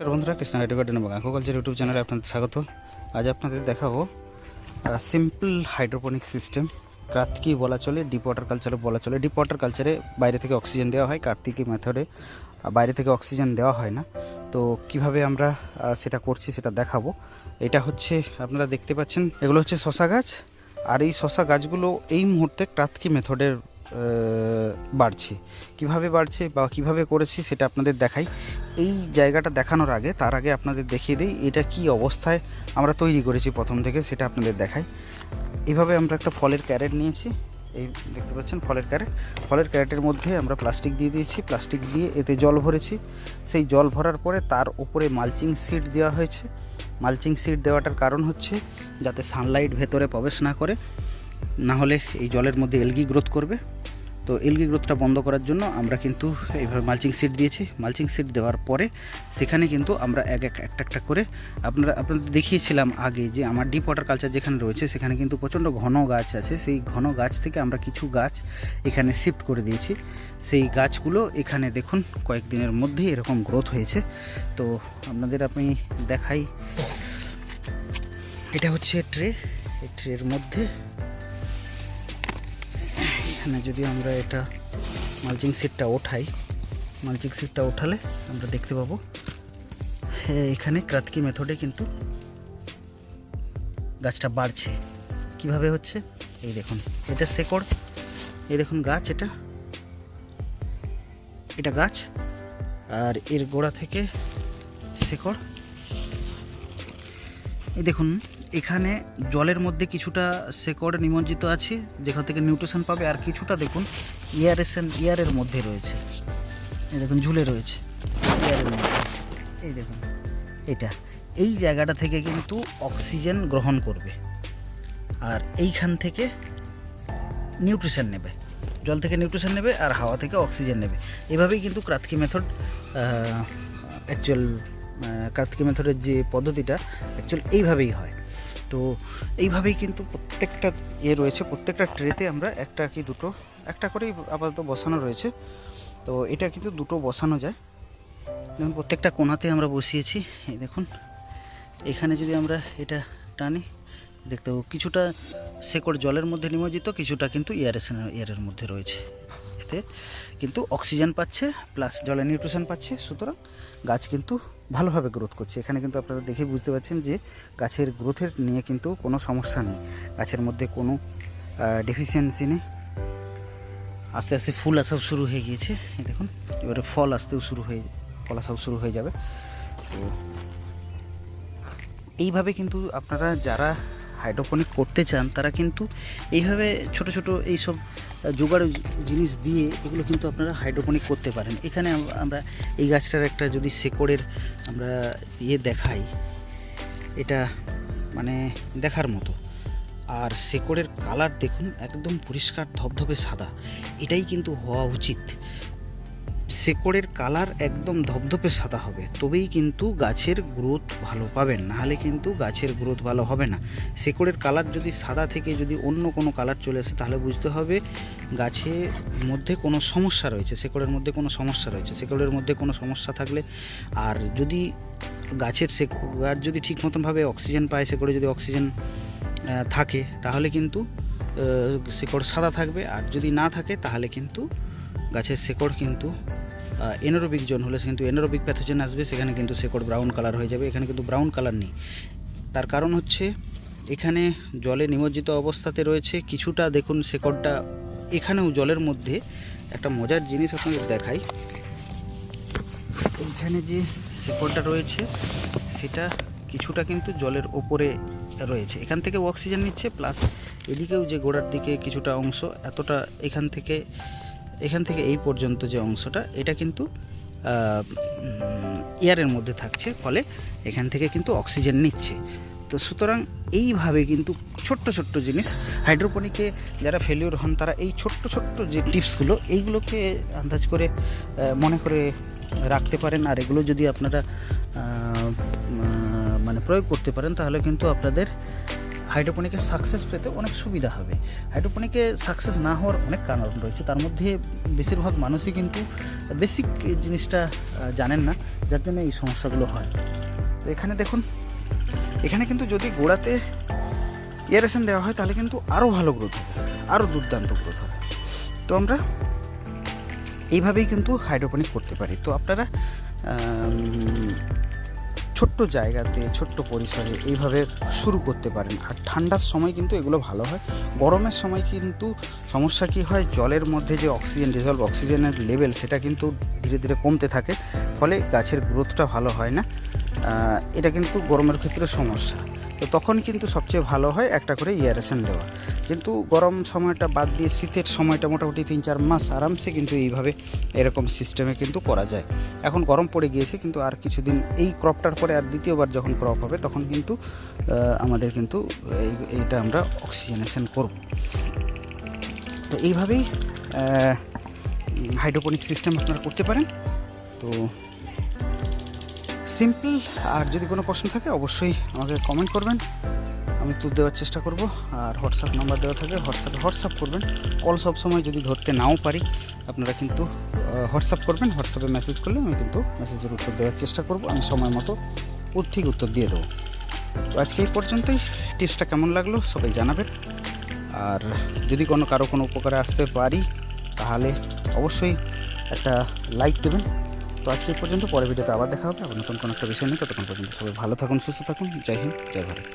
নমস্কার বন্ধুরা কৃষ্ণা গার্ডেন এবং অ্যাকোকালচার ইউটিউব চ্যানেলে আপনাদের স্বাগত। আজ আপনাদের দেখাবো সিম্পল হাইড্রোপনিক সিস্টেম কার্তিকই বলা চলে ডিপ ওয়াটার কালচারে বলা চলে। ডিপ ওয়াটার কালচারে বাইরে থেকে অক্সিজেন দেওয়া হয় কার্তিকই মেথডে বাইরে থেকে অক্সিজেন দেওয়া হয় না। তো কীভাবে আমরা সেটা করছি সেটা দেখাবো। এটা হচ্ছে, আপনারা দেখতে পাচ্ছেন, এগুলো হচ্ছে শশা গাছ। আর এই শশা গাছগুলো এই মুহূর্তে কার্তিকি মেথডের বাড়ছে। কীভাবে বাড়ছে বা কীভাবে করেছি সেটা আপনাদের দেখাই। এই জায়গাটা দেখানোর আগে, তার আগে আপনাদের দেখিয়ে দিই, এটা কি অবস্থায় আমরা তৈরি করেছি প্রথম থেকে, সেটা আপনাদের দেখাই। এভাবে আমরা একটা ফলের ক্যারেট নিয়েছি, এই দেখতে পাচ্ছেন ফলের ক্যারেট। ফলের ক্যারেটের মধ্যে আমরা প্লাস্টিক দিয়ে দিয়েছি, প্লাস্টিক দিয়ে এতে জল ভরেছি। সেই জল ভরার পরে তার উপরে মালচিং সিট দেওয়া হয়েছে। মালচিং সিট দেওয়াটার কারণ হচ্ছে, যাতে সানলাইট ভেতরে প্রবেশ না করে, না হলে এই জলের মধ্যে এলগি গ্রোথ করবে। তো এলগি গ্রোথটা বন্ধ করার জন্য আমরা কিন্তু এইভাবে মালচিং সিট দিয়েছি। মালচিং সিট দেওয়ার পরে সেখানে কিন্তু আমরা এক এক একটা একটা করে আপনারা, আপনাদের দেখিয়েছিলাম আগে যে আমার ডিপ ওয়াটার কালচার যেখানে রয়েছে সেখানে কিন্তু প্রচণ্ড ঘন গাছ আছে। সেই ঘন গাছ থেকে আমরা কিছু গাছ এখানে শিফট করে দিয়েছি। সেই গাছগুলো এখানে দেখুন কয়েকদিনের মধ্যেই এরকম গ্রোথ হয়েছে। তো আপনাদের আমি দেখাই। এটা হচ্ছে ট্রে এই ট্রের মধ্যে এখানে যদি আমরা এটা মালচিং সিটটা ওঠাই, মালচিং সিটটা ওঠালে আমরা দেখতে পাবো এখানে ক্রাতকি মেথডে কিন্তু গাছটা বাড়ছে। কীভাবে হচ্ছে? এই দেখুন, এটা শেকড়, এই দেখুন গাছ, এটা এটা গাছ, আর এর গোড়া থেকে শেকড়। এই দেখুন এখানে জলের মধ্যে কিছুটা শেকড় নিমজ্জিত আছে, যেখান থেকে নিউট্রিশন পাবে, আর কিছুটা দেখুন ইয়ারেশন ইয়ারের মধ্যে রয়েছে। এই দেখুন, ঝুলে রয়েছে। ইয়ারের মধ্যে। এই দেখুন, এটা। এই জায়গাটা থেকে কিন্তু অক্সিজেন গ্রহণ করবে। আর এইখান থেকে নিউট্রিশন নেবে। জল থেকে নিউট্রিশন নেবে, আর হাওয়া থেকে অক্সিজেন নেবে। এভাবেই কিন্তু ক্রাতকি মেথড অ্যাকচুয়াল কার্তিকী মেথডের যে পদ্ধতিটা অ্যাকচুয়াল এইভাবেই হয়। তো এইভাবেই কিন্তু প্রত্যেকটা এ রয়েছে, প্রত্যেকটা ট্রেতে আমরা একটা কি দুটো, একটা করেই আপাতত বসানো রয়েছে। তো এটা কিন্তু দুটো বসানো যায়। যেমন প্রত্যেকটা কোনাতে আমরা বসিয়েছি, এই দেখুন। এখানে যদি আমরা এটা টানি, দেখতে পাবো, কিছুটা শেকড় জলের মধ্যে নিমজ্জিত, কিছুটা কিন্তু এয়ারেশন এয়ারের মধ্যে রয়েছে। এতে কিন্তু অক্সিজেন পাচ্ছে প্লাস জলে নিউট্রিশন পাচ্ছে, সুতরাং গাছ কিন্তু ভালোভাবে গ্রোথ করছে। এখানে কিন্তু আপনারা দেখে বুঝতে পারছেন যে গাছের গ্রোথের নিয়ে কিন্তু কোনো সমস্যা নেই। গাছের মধ্যে কোনো ডেফিসিয়েন্সি নেই। আস্তে আস্তে ফুল আসাও শুরু হয়ে গিয়েছে। দেখুন, এবারে ফল আসতেও শুরু হয়ে, ফল আসাও শুরু হয়ে যাবে। তো এইভাবে কিন্তু আপনারা যারা হাইড্রোপনিক করতে চান, তারা কিন্তু এইভাবে ছোট ছোট এইসব জোগাড় জিনিস দিয়ে এগুলো কিন্তু আপনারা হাইড্রোপনিক করতে পারেন। এখানে আমরা এই গাছটার একটা যদি শেকড়ের আমরা ইয়ে দেখাই, এটা মানে দেখার মতো। আর শেকড়ের কালার দেখুন, একদম পরিষ্কার ধবধবে সাদা। এটাই কিন্তু হওয়া উচিত। শেকড়ের কালার একদম ধপধপে সাদা হবে। তবেই কিন্তু গাছের গ্রোথ ভালো পাবেন। নাহলে কিন্তু গাছের গ্রোথ ভালো হবে না। শেকড়ের কালার যদি সাদা থেকে যদি অন্য কোনো কালার চলে আসে, তাহলে বুঝতে হবে গাছের মধ্যে কোনো সমস্যা রয়েছে। শেকড়ের মধ্যে কোনো সমস্যা রয়েছে। শেকড়ের মধ্যে কোনো সমস্যা থাকলে আর যদি গাছের শেক, গাছ যদি ঠিক মতনভাবে অক্সিজেন পায়, শেকড়ে যদি অক্সিজেন থাকে, তাহলে কিন্তু শেকড় সাদা থাকবে। আর যদি না থাকে, তাহলে কিন্তু গাছের শেকড় কিন্তু এনারোবিক জোন হলে কিন্তু এনারোবিক প্যাথোজেন আসবে, সেখানে কিন্তু শেকড় ব্রাউন কালার হয়ে যাবে, এখানে কিন্তু ব্রাউন কালার নেই। তার কারণ হচ্ছে, এখানে জলে নিমজ্জিত অবস্থাতে রয়েছে, কিছুটা দেখুন শেকড়টা, এখানেও জলের মধ্যে একটা মজার জিনিস আপনাদের দেখাই। এইখানে যে শেকড়টা রয়েছে, সেটা কিছুটা কিন্তু জলের ওপরে রয়েছে। এখান থেকে অক্সিজেন নিচ্ছে প্লাস এদিকেও যে গোড়ার দিকে কিছুটা অংশ, এতটা এখান থেকে এখান থেকে এই পর্যন্ত যে অংশটা, এটা কিন্তু এয়ারের মধ্যে থাকছে, ফলে এখান থেকে কিন্তু অক্সিজেন নিচ্ছে। তো সুতরাং এইভাবে কিন্তু ছোট্ট ছোট্ট জিনিস, হাইড্রোপনিকে যারা ফেলিওর হন, তারা এই ছোট্ট ছোট্ট যে টিপসগুলো, এইগুলোকে আন্দাজ করে মনে করে রাখতে পারেন। আর এগুলো যদি আপনারা মানে প্রয়োগ করতে পারেন, তাহলে কিন্তু আপনাদের হাইড্রোপনিকে সাকসেস পেতে অনেক সুবিধা হবে। হাইড্রোপনিকে সাকসেস না হওয়ার অনেক কারণ রয়েছে। তার মধ্যে বেশিরভাগ মানুষই কিন্তু বেসিক জিনিসটা জানেন না, যার জন্য এই সমস্যাগুলো হয়। তো এখানে দেখুন, এখানে কিন্তু যদি গোড়াতে এয়ারেশন দেওয়া হয়, তাহলে কিন্তু আরও ভালো গ্রোথ হবে আরও দুর্দান্ত গ্রোথ হবে। তো আমরা এইভাবেই কিন্তু হাইড্রোপনিক করতে পারি। তো আপনারা ছোট্ট জায়গাতে, ছোট্ট পরিসরে এইভাবে শুরু করতে পারেন। আর ঠান্ডার সময় কিন্তু এগুলো ভালো হয়। গরমের সময় কিন্তু সমস্যা কি হয়? জলের মধ্যে যে অক্সিজেন ডিজলভ অক্সিজেনের লেভেল সেটা কিন্তু ধীরে ধীরে কমতে থাকে। ফলে গাছের গ্রোথটা ভালো হয় না। এটা কিন্তু গরমের ক্ষেত্রে সমস্যা। তো তখন কিন্তু সবচেয়ে ভালো হয় একটা করে ইয়ারেশন দেওয়া। কিন্তু গরম সময়টা বাদ দিয়ে শীতের সময়টা মোটামুটি তিন চার মাস আরামসে কিন্তু এইভাবে এরকম সিস্টেমে কিন্তু করা যায়। এখন গরম পড়ে গিয়েছে, কিন্তু আর কিছুদিন এই ক্রপটার পরে আর দ্বিতীয়বার যখন ক্রপ হবে, তখন কিন্তু আমাদের কিন্তু এই, এইটা আমরা অক্সিজেনেশন করব। তো এইভাবেই হাইড্রোপনিক সিস্টেম আপনারা করতে পারেন। তো সিম্পল, আর যদি কোনো প্রশ্ন থাকে, অবশ্যই আমাকে কমেন্ট করবেন। আমি উত্তর দেওয়ার চেষ্টা করব, আর হোয়াটসঅ্যাপ নাম্বার দেওয়া থাকে হোয়াটসঅ্যাপে হোয়াটসঅ্যাপ করবেন। কল সব সময় যদি ধরতে নাও পারি, আপনারা কিন্তু হোয়াটসঅ্যাপ করবেন হোয়াটসঅ্যাপে মেসেজ করলে আমি কিন্তু মেসেজের উত্তর দেওয়ার চেষ্টা করব। আমি সময় মতো ঠিক উত্তর দিয়ে দেবো। তো আজকে এই পর্যন্তই। টিপসটা কেমন লাগল সবাই জানাবেন। আর যদি কোনো, কারও কোনো উপকারে আসতে পারি, তাহলে অবশ্যই একটা লাইক দেবেন। তো আজকে পর্যন্ত, পরের ভিডিওতে আবার দেখা হবে। আবার নতুন কোনো একটা বিষয় নিয়ে, ততক্ষণ পর্যন্ত সবাই ভালো থাকুন, সুস্থ থাকুন। জয় হিন্দ, জয় ভারত।